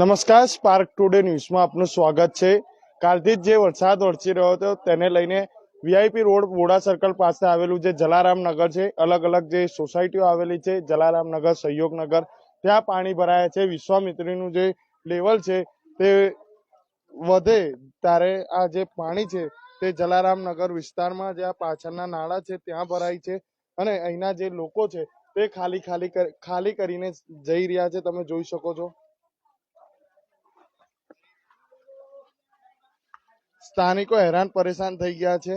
નમસ્કાર spark today ન્યૂઝમાં આપનું સ્વાગત છે. કાલથી જે વરસાદ વરસી રહ્યો હતો, તેને લઈને વીઆઈપી રોડ વોડા સર્કલ પાસે આવેલું જે જલારામ નગર છે, અલગ અલગ જે સોસાયટીઓ આવેલી છે, જલારામ નગર ત્યાં પાણી ભરાયા છે. વિશ્વામિત્રીનું જે લેવલ છે, તે વધે ત્યારે આ જે પાણી છે, તે જલારામ નગર વિસ્તારમાં જે આ પાછળના નાળા છે, ત્યાં ભરાય છે. અને અહીંના જે લોકો છે તે ખાલી ખાલી ખાલી કરીને જઈ રહ્યા છે, તમે જોઈ શકો છો. સ્થાનિકો હેરાન પરેશાન થઈ ગયા છે.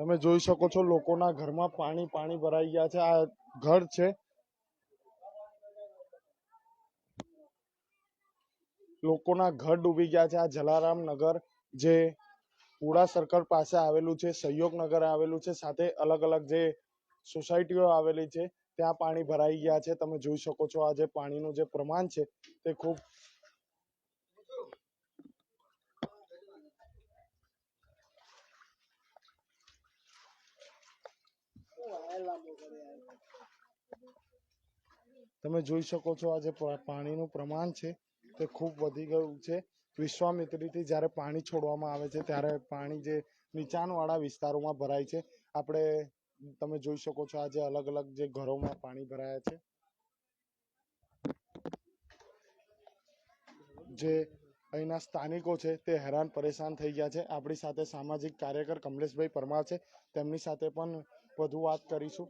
તમે જોઈ શકો છો, લોકોના ઘરમાં પાણી પાણી ભરાઈ ગયા છે. આ ઘર છે. લોકોના ઘર ડૂબી ગયા છે. આ જલારામ નગર જે પુડા સર્કલ પાસે આવેલું છે, સહયોગ નગર આવેલું છે, સાથે અલગ અલગ જે સોસાયટીઓ આવેલી છે, ત્યાં પાણી ભરાઈ ગયા છે. તમે જોઈ શકો છો આ જે પાણીનું જે પ્રમાણ છે તે ખૂબ તમે જોઈ શકો છો આ જે પાણીનું પ્રમાણ છે. તે ખૂબ વધી ગયું છે. વિશ્વામિત્રીથી જ્યારે પાણી છોડવામાં આવે છે, ત્યારે પાણી જે નીચાણવાળા વિસ્તારોમાં ભરાય છે. આપણે તમે જોઈ શકો છો આજે અલગ અલગ જે ઘરોમાં પાણી ભરાયા છે. જે અહીંના સ્થાનિકો છે તે હેરાન પરેશાન થઈ ગયા છે. આપણી સાથે સામાજિક કાર્યકર કમલેશભાઈ પરમાર છે. તેમની સાથે પણ વધુ વાત કરીશું.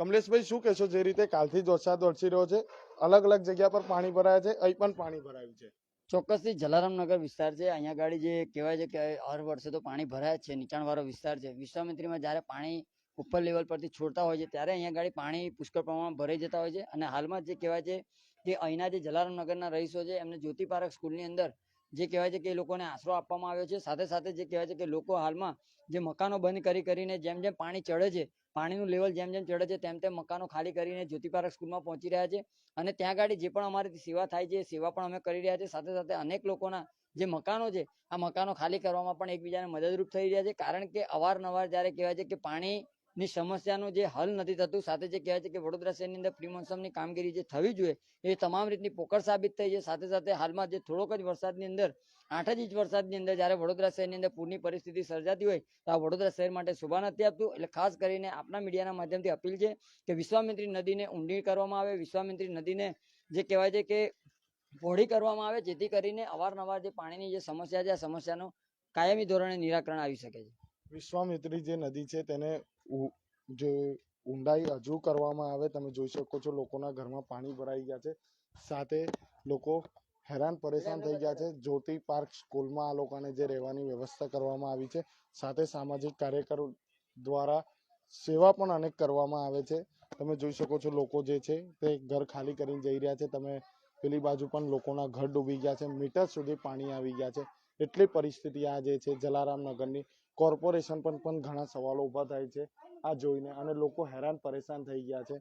કમલેશભાઈ, શું કહેશો જે રીતે કાલથી જ વરસાદ વરસી રહ્યો છે? અલગ અલગ જગ્યા પર પાણી ભરાયા છે, અહીં પણ પાણી ભરાયું છે. ચોક્કસથી જલારામનગર વિસ્તાર છે, અહીંયા ગાડી જે કહેવાય છે કે હર વર્ષે તો પાણી ભરાય જ છે, નીચાણવાળો વિસ્તાર છે. વિશ્વામિત્રીમાં જ્યારે પાણી ઉપર લેવલ પરથી છોડતા હોય છે, ત્યારે અહીંયા ગાડી પાણી પુષ્કળ પ્રમાણમાં ભરાઈ જતા હોય છે. અને હાલમાં જે કહેવાય છે કે અહીંના જે જલારામનગરના રહીશો છે, એમને જ્યોતિ પાર્ક સ્કૂલની અંદર જે કહેવાય છે કે એ લોકોને આશરો આપવામાં આવ્યો છે. સાથે સાથે જે કહેવાય છે કે લોકો હાલમાં જે મકાનો બંધ કરી કરીને જેમ જેમ પાણી ચડે છે, પાણીનું લેવલ જેમ જેમ ચડે છે, તેમ તેમ મકાનો ખાલી કરીને જ્યોતિપારક સ્કૂલમાં પહોંચી રહ્યા છે. અને ત્યાં ગાડી જે પણ અમારી સેવા થાય છે સેવા પણ અમે કરી રહ્યા છે. સાથે સાથે અનેક લોકોના જે મકાનો છે, આ મકાનો ખાલી કરવામાં પણ એકબીજાને મદદરૂપ થઈ રહ્યા છે. કારણ કે અવારનવાર જ્યારે કહેવાય છે કે પાણીની સમસ્યાનું જે હલ નથી થતું, સાથે જે કહેવાય છે કે વડોદરા શહેરની અંદર પ્રી મોન્સૂનની કામગીરી જે થવી જોઈએ, એ તમામ રીતની પોકળ સાબિત થઈ છે. સાથે સાથે હાલમાં જે થોડોક જ વરસાદની અંદર, આઠ જ ઇંચ વરસાદની અંદર જ્યારે વડોદરા શહેરની અંદર પૂરની પરિસ્થિતિ સર્જાતી હોય, તો આ વડોદરા શહેર માટે શોભા નથી આપતું એટલે ખાસ કરીને આપણા મીડિયાના માધ્યમથી અપીલ છે કે વિશ્વામિત્રી નદીને ઊંડી કરવામાં આવે. વિશ્વામિત્રી નદીને જે કહેવાય છે કે પહોળી કરવામાં આવે, જેથી કરીને અવારનવાર જે પાણીની જે સમસ્યા છે, આ સમસ્યાનું કાયમી ધોરણે નિરાકરણ આવી શકે છે. વિશ્વામિત્રી જે નદી છે તેને જે ઊંડાઈ હજુ કરવામાં આવે, તમે જોઈ શકો છો લોકોના ઘરમાં પાણી ભરાઈ ગયા છે. સાથે લોકો હેરાન પરેશાન થઈ ગયા છે. જ્યોતિ પાર્ક સ્કૂલમાં આ લોકોને જે રહેવાની વ્યવસ્થા કરવામાં આવી છે. સાથે સામાજિક કાર્યકરો દ્વારા સેવા પણ અનેક કરવામાં આવે છે. તમે જોઈ શકો છો લોકો જે છે તે ઘર ખાલી કરીને જઈ રહ્યા છે. તમે પેલી બાજુ પણ લોકોના ઘર ડૂબી ગયા છે. મીટર સુધી પાણી આવી ગયા છે. એટલી પરિસ્થિતિ આ જે છે જલારામ નગરની. કોર્પોરેશન પણ પણ ઘણા સવાલો ઊભા થાય છે આ જોઈને અને લોકો હેરાન પરેશાન થઈ ગયા છે.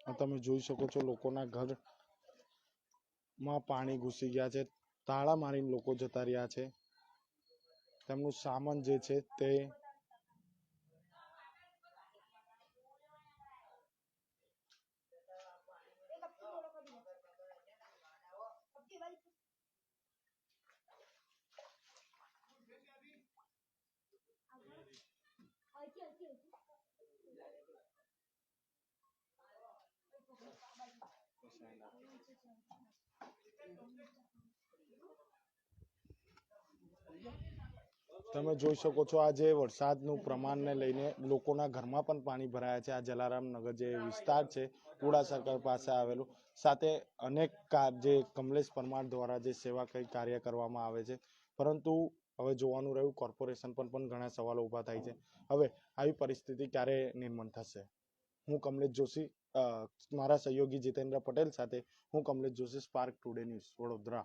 તમે જોઈ શકો છો લોકોના ઘરમાં પાણી ઘૂસી ગયા છે. તાળા મારીને લોકો જતા રહ્યા છે. તેમનું સામાન જે છે તે તમે જોઈ શકો છો આ જે વરસાદનું પ્રમાણને લઈને લોકોના ઘરમાં પણ પાણી ભરાયા છે. આ જલારામ નગર જે વિસ્તાર છે કુડા સર્કલ પાસે આવેલું. સાથે અનેક જે કમલેશ પરમાર દ્વારા જે સેવા કઈ કાર્ય કરવામાં આવે છે. પરંતુ હવે જોવાનું રહ્યું કોર્પોરેશન પર પણ ઘણા સવાલો ઊભા થાય છે. હવે આવી પરિસ્થિતિ ક્યારે નિર્માણ થશે? હું કમલેશ જોશી મારા સહયોગી જીતેન્દ્ર પટેલ સાથે હું Kamlesh Joshi Spark Today News Vadodara.